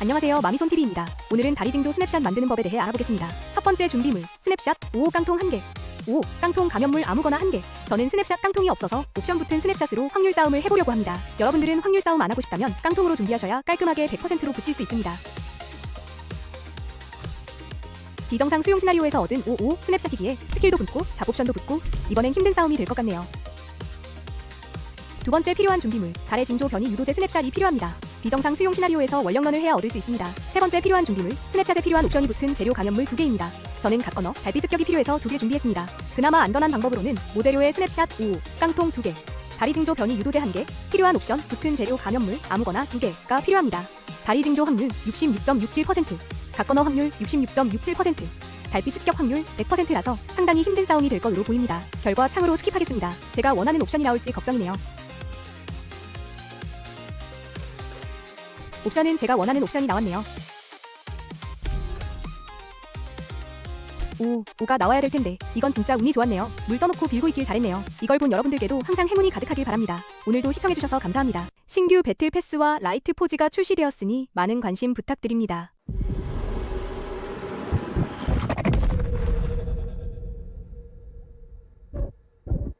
안녕하세요 마미손TV입니다. 오늘은 다리징조 스냅샷 만드는 법에 대해 알아보겠습니다. 첫 번째 준비물 스냅샷 5호 깡통 1개 5. 깡통 감염물 아무거나 1개 저는 스냅샷 깡통이 없어서 옵션 붙은 스냅샷으로 확률 싸움을 해보려고 합니다. 여러분들은 확률 싸움 안 하고 싶다면 깡통으로 준비하셔야 깔끔하게 100%로 붙일 수 있습니다. 비정상 수용 시나리오에서 얻은 55 스냅샷이기에 스킬도 붙고 잡옵션도 붙고 이번엔 힘든 싸움이 될 것 같네요. 두 번째 필요한 준비물 달의 징조 변이 유도제 스냅샷이 필요합니다. 비정상 수용 시나리오에서 원령런을 해야 얻을 수 있습니다. 세 번째 필요한 준비물 스냅샷에 필요한 옵션이 붙은 재료 감염물 두 개입니다. 저는 각 건너 달빛 습격이 필요해서 두개 준비했습니다. 그나마 안전한 방법으로는 모델료의 스냅샷 5, 깡통 2개, 다리 징조 변이 유도제 1개, 필요한 옵션 붙은 재료 감염물 아무거나 2개가 필요합니다. 다리 징조 확률 66.61%, 각 건너 확률 66.67%, 달빛 습격 확률 100%라서 상당히 힘든 싸움이 될 것으로 보입니다. 결과 창으로 스킵하겠습니다. 제가 원하는 옵션이 나올지 걱정이네요. 옵션은 제가 원하는 옵션이 나왔네요. 오, 5가 나와야 될 텐데 이건 진짜 운이 좋았네요. 물 떠놓고 빌고 있길 잘했네요. 이걸 본 여러분들께도 항상 행운이 가득하길 바랍니다. 오늘도 시청해주셔서 감사합니다. 신규 배틀 패스와 라이트 포즈가 출시되었으니 많은 관심 부탁드립니다.